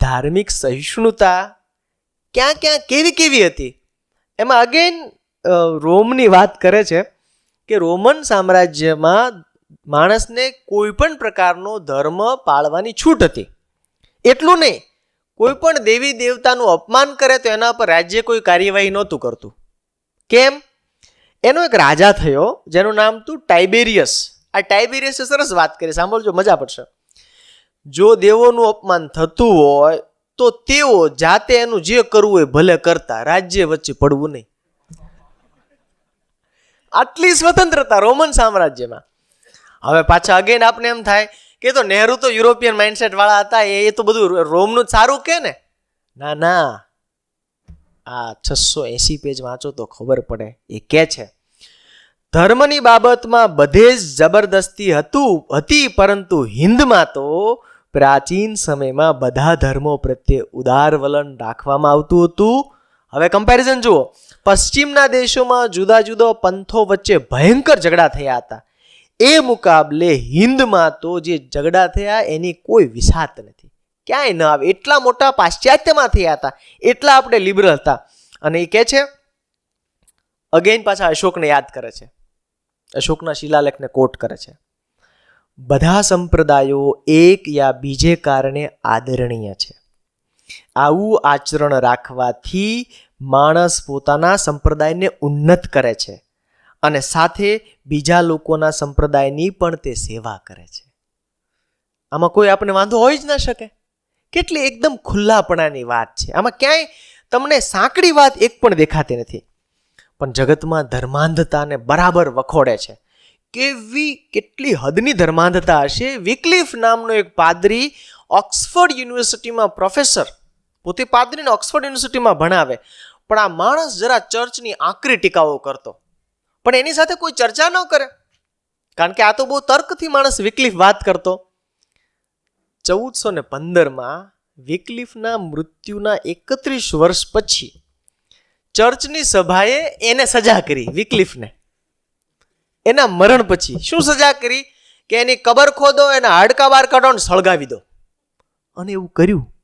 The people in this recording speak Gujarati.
ધાર્મિક સહિષ્ણુતા ક્યાં ક્યાં કેવી કેવી હતી? એમાં અગેન રોમની વાત કરે છે કે રોમન સામ્રાજ્યમાં માણસને કોઈ પણ પ્રકારનો ધર્મ પાળવાની છૂટ હતી. એટલું નહીં, કોઈ પણ દેવી દેવતાનું અપમાન કરે તો એના પર રાજ્ય કોઈ કાર્યવાહી નહોતું કરતું. કેમ? એનો એક રાજા થયો, જેનું નામ હતું ટાઇબેરિયસ. આ ટાઇબેરિયસે સરસ વાત કરી, સાંભળજો, મજા પડશે. જો દેવોનું અપમાન થતું હોય, તો તેઓ જાતે એનું જે કરવું હોય ભલે કરતા, રાજ્ય વચ્ચે પડવું નહીં. આટલી સ્વતંત્રતા રોમન સામ્રાજ્યમાં. હવે પાછા અગેન આપણે એમ થાય કે તો નહેરુ તો યુરોપિયન માઇન્ડસેટ વાળા હતા, એ તો બધું રોમનું જ સારું કે ને? ના ના. આ છસો એસી પેજ વાંચો તો ખબર પડે. એ કે છે, ધર્મની બાબતમાં બધે જ જબરદસ્તી હતું, હતી, પરંતુ હિન્દમાં તો પ્રાચીન સમયમાં બધા ધર્મો પ્રત્યે ઉદાર વલણ રાખવામાં આવતું હતું. હવે કમ્પેરિઝન જુઓ. પશ્ચિમના દેશોમાં જુદા જુદા પંથો વચ્ચે ભયંકર ઝઘડા થયા હતા. એ મુકાબલે હિન્દમાં તો જે ઝઘડા થયા એની કોઈ વિસાત નથી. ક્યાંય ન આવે. એટલા મોટા પાશ્ચાત્યમાં થયા હતા. એટલા આપણે લિબરલ હતા. અને એ કહે છે અગેન પાછા અશોકને યાદ કરે છે. અશોકના શિલાલેખને કોટ કરે છે. બધા સંપ્રદાયો એક યા બીજે કારણે આદરણીય છે. આવું આચરણ રાખવાથી માણસ પોતાના સંપ્રદાયને ઉન્નત કરે છે અને સાથે બીજા લોકોના સંપ્રદાયની પણ તે સેવા કરે છે. આમાં કોઈ આપણે વાંધો હોઈ જ ના શકે. કેટલી એકદમ ખુલ્લાપણાની વાત છે. આમાં ક્યાંય તમને સાંકડી વાત એક પણ દેખાતી નથી. પણ જગતમાં ધર્માંધતાને બરાબર વખોડે છે. કેવી કેટલી હદની ધર્માંધતા હશે? વિકલીફ નામનો એક પાદરી ઓક્સફર્ડ યુનિવર્સિટીમાં પ્રોફેસર. પોતે પાદરીને ઓક્સફર્ડ યુનિવર્સિટીમાં ભણાવે. પણ આ માણસ જરા ચર્ચની આકરી ટીકાઓ કરતો. પણ એની સાથે કોઈ ચર્ચા ન કરે. કારણ કે આ તો બહુ તર્કથી માણસ વિકલીફ વાત કરતો. ચૌદસો ને પંદરમાં વિકલીફના મૃત્યુના એકત્રીસ વર્ષ પછી ચર્ચની સભાએ એને સજા કરી વિકલીફને એના મરણ પછી શું સજા કરી? કે એની કબર ખોદો, એના હાડકા બહાર કાઢો ને સળગાવી દો. અને એવું કર્યું.